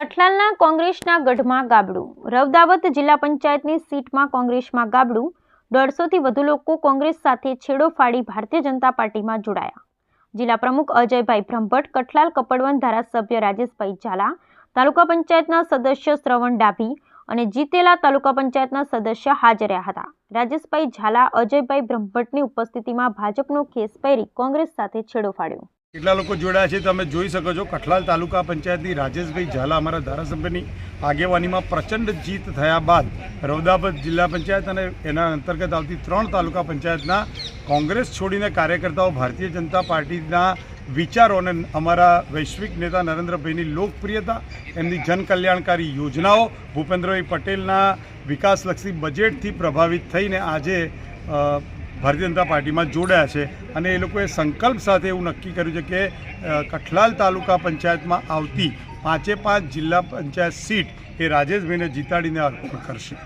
કઠલાલના કોંગ્રેસના ગઢમાં ગાબડું. રવદાવત જિલ્લા પંચાયતની સીટમાં કોંગ્રેસમાં ગાબડું. દોઢસોથી વધુ લોકો કોંગ્રેસ સાથે છેડો ફાડી ભારતીય જનતા પાર્ટીમાં જોડાયા. જિલ્લા પ્રમુખ અજયભાઈ બ્રહ્મભટ્ટ, કઠલાલ કપડવન ધારાસભ્ય રાજેશભાઈ ઝાલા, તાલુકા પંચાયતના સદસ્ય શ્રવણ ડાભી અને જીતેલા તાલુકા પંચાયતના સદસ્ય હાજર હતા. રાજેશભાઈ ઝાલા, અજયભાઈ બ્રહ્મભટ્ટની ઉપસ્થિતિમાં ભાજપનો ખેસ પહેરી કોંગ્રેસ સાથે છેડો ફાડ્યો. કેટલા લોકો જોડાયા છે તમે જોઈ શકો છો. કઠલાલ તાલુકા પંચાયતની રાજેશભાઈ ઝાલા અમારા ધારાસભ્યની આગેવાનીમાં પ્રચંડ જીત થયા બાદ રૌદાબાદ જિલ્લા પંચાયત અને એના અંતર્ગત આવતી ત્રણ તાલુકા પંચાયતના કોંગ્રેસ છોડીને કાર્યકર્તાઓ ભારતીય જનતા પાર્ટીના વિચારો અને અમારા વૈશ્વિક નેતા નરેન્દ્રભાઈની લોકપ્રિયતા, એમની જનકલ્યાણકારી યોજનાઓ ભૂપેન્દ્રભાઈ પટેલના વિકાસલક્ષી બજેટથી પ્રભાવિત થઈને આજે ભારતીય જનતા પાર્ટીમાં જોડાયા છે અને એ લોકોએ સંકલ્પ સાથે એવું નક્કી કર્યું છે કે કઠલાલ તાલુકા પંચાયતમાં આવતી પાંચે પાંચ જિલ્લા પંચાયત સીટ એ રાજેશભાઈને જીતાડીને અર્પણ કરશે.